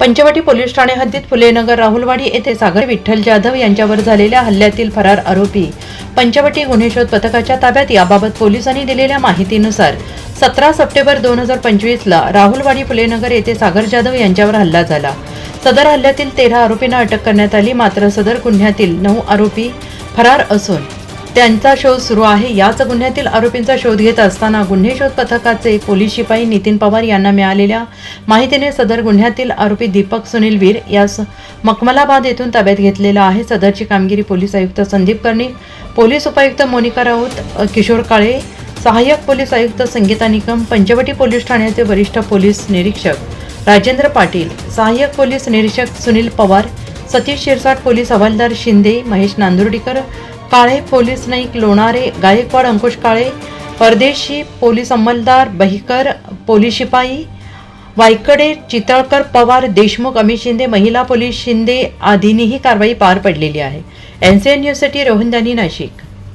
Panchavati police Thane हद्दीत फुलेनगर राहुलवाडी येथे सागर विठ्ठल जाधव यांच्यावर झालेल्या हल्ल्यातील फरार आरोपी पंचवटी गुन्हे शोध पथकाच्या ताब्यात याबाबत पोलिसांनी दिलेल्या माहितीनुसार सतरा सप्टेंबर दोन हजार पंचवीसला राहुलवाडी फुलेनगर येथे सागर जाधव यांच्यावर हल्ला झाला. सदर हल्ल्यातील तेरा आरोपींना अटक करण्यात आली मात्र सदर गुन्ह्यातील नऊ आरोपी फरार असून त्यांचा शोध सुरू आहे. याच गुन्ह्यातील आरोपींचा शोध घेत असताना गुन्हे शोध पथकाचे पोलीस शिपाई नितीन पवार यांना मिळालेल्या माहितीने सदर गुन्ह्यातील आरोपी दीपक सुनील वीर यास मखमलाबाद येथून ताब्यात घेतलेला आहे. सदरची कामगिरी पोलीस आयुक्त संदीप कर्णिक पोलीस उपायुक्त मोनिका राऊत किशोर काळे सहाय्यक पोलीस आयुक्त संगीता निकम पंचवटी पोलीस ठाण्याचे वरिष्ठ पोलीस निरीक्षक राजेंद्र पाटील सहाय्यक पोलीस निरीक्षक सुनील पवार सतीश शिरसाट पोलीस हवालदार शिंदे महेश नांदुर्डीकर काळे पोलीस नाईक लोणारे गायकवाड अंकुश काळे परदेशी पोलीस अंमलदार बहिकर पोलीस शिपाई वायकडे चितळकर पवार देशमुख अमित शिंदे महिला पोलीस शिंदे आदींनीही कारवाई पार पडलेली आहे. एन सी एन न्यूजसाठी रोहन दानी नाशिक.